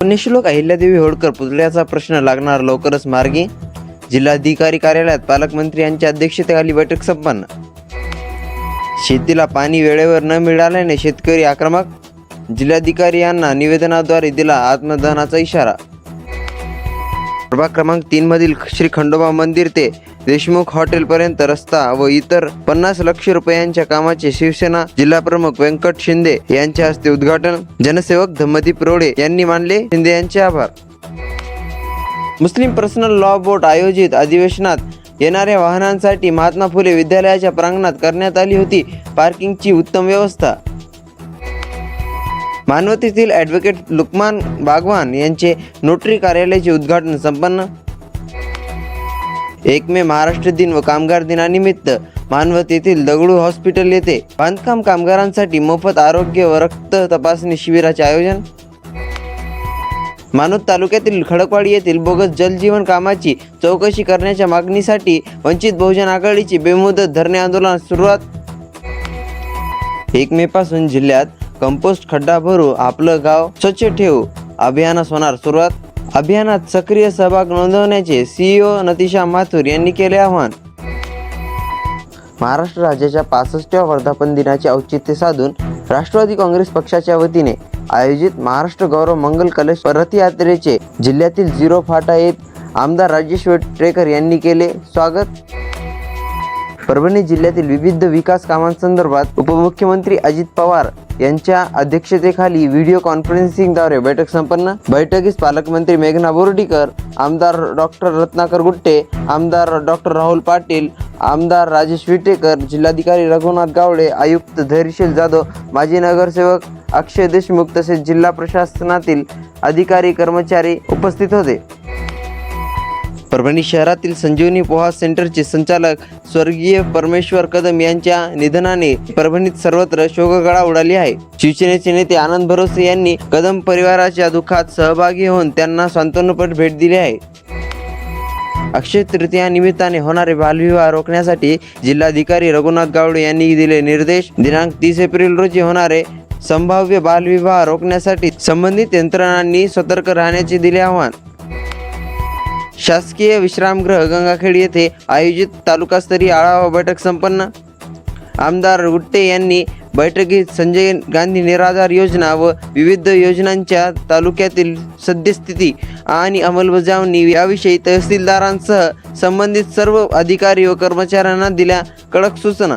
पुण्यश्लोक अहिल्यादेवी होळकर पुतळ्याचा प्रश्न लागणार लवकरच मार्गी. जिल्हाधिकारी कार्यालयात पालकमंत्री यांच्या अध्यक्षतेखाली बैठक संपन्न. शेतीला पाणी वेळेवर न मिळाल्याने शेतकरी आक्रमक. जिल्हाधिकारी यांना निवेदनाद्वारे दिला आत्मदहनाचा इशारा. प्रभाग क्रमांक तीन मधील श्री खंडोबा मंदिर ते देशमुख हॉटेलपर्यंत रस्ता व इतर पन्नास लक्ष रुपयांच्या कामाचे शिवसेना जिल्हा प्रमुख व्यंकट शिंदे यांच्या हस्ते उद्घाटन. जनसेवक धम्मदीप रोडे यांनी मानले शिंदे यांचे आभार. मुस्लिम पर्सनल लॉ बोर्ड आयोजित अधिवेशनात येणाऱ्या वाहनांसाठी महात्मा फुले विद्यालयाच्या प्रांगणात करण्यात आली होती. पार्किंगची उत्तम व्यवस्था. मानवतीतील ॲडव्होकेट लुकमान बागवान यांचे नोटरी कार्यालयाचे उद्घाटन संपन्न. एक मे महाराष्ट्र दिन व कामगार दिनानिमित्त मानवत येथील दगडू हॉस्पिटल येथे बांधकाम कामगारांसाठी मोफत आरोग्य व रक्त तपासणी शिबिराचे आयोजन. मानवत तालुक्यातील खडकवाडी येथील बोगस जलजीवन कामाची चौकशी करण्याच्या मागणीसाठी वंचित बहुजन आघाडीची बेमुदत धरणे आंदोलन सुरुवात. एक मे पासून जिल्ह्यात कंपोस्ट खड्डा भरू आपलं गाव स्वच्छ ठेवू अभियानास होणार सुरुवात. अभियानात सक्रिय सहभाग नोंदवण्याचे सीईओ नतिशा माथुर यांनी केले आवाहन. महाराष्ट्र राज्याच्या पासष्टव्या वर्धापन दिनाचे औचित्य साधून राष्ट्रवादी काँग्रेस पक्षाच्या वतीने आयोजित महाराष्ट्र गौरव मंगल कलश रथयात्रेचे जिल्ह्यातील झिरो फाटा येत आमदार राजेश ट्रेकर यांनी केले स्वागत. परभणी जिल्ह्यातील विविध विकास कामांसंदर्भात उपमुख्यमंत्री अजित पवार यांच्या अध्यक्षतेखाली व्हिडिओ कॉन्फरन्सिंगद्वारे बैठक संपन्न. बैठकीस पालकमंत्री मेघना बोर्डीकर आमदार डॉक्टर रत्नाकर गुट्टे आमदार डॉक्टर राहुल पाटील आमदार राजेश विटेकर जिल्हाधिकारी रघुनाथ गावडे आयुक्त धैर्यशील जाधव माजी नगरसेवक अक्षय देशमुख तसेच जिल्हा प्रशासनातील अधिकारी कर्मचारी उपस्थित होते. परभणी शहरातील संजीवनी पोहा सेंटरचे संचालक स्वर्गीय परमेश्वर कदम यांच्या निधनाने परभणीत सर्वत्र शोकगळा उडाली आहे. शिवसेनेचे नेते आनंद भरोसे यांनी कदम परिवाराच्या दुःखात सहभागी होऊन त्यांना सांत्वनपट भेट दिली आहे. अक्षय तृतीया निमित्ताने होणारे बालविवाह रोखण्यासाठी जिल्हाधिकारी रघुनाथ गावडे यांनी दिले निर्देश. दिनांक तीस एप्रिल रोजी होणारे संभाव्य बालविवाह रोखण्यासाठी संबंधित यंत्रणांनी सतर्क राहण्याचे दिले आव्हान. शासकीय विश्रामगृह गंगाखेड येथे आयोजित तालुकास्तरीय आढावा बैठक संपन्न. आमदार गुट्टे यांनी बैठकीत संजय गांधी निराधार योजना व विविध योजनांच्या तालुक्यातील सद्यस्थिती आणि अंमलबजावणी याविषयी तहसीलदारांसह संबंधित सर्व अधिकारी व कर्मचाऱ्यांना दिल्या कडक सूचना.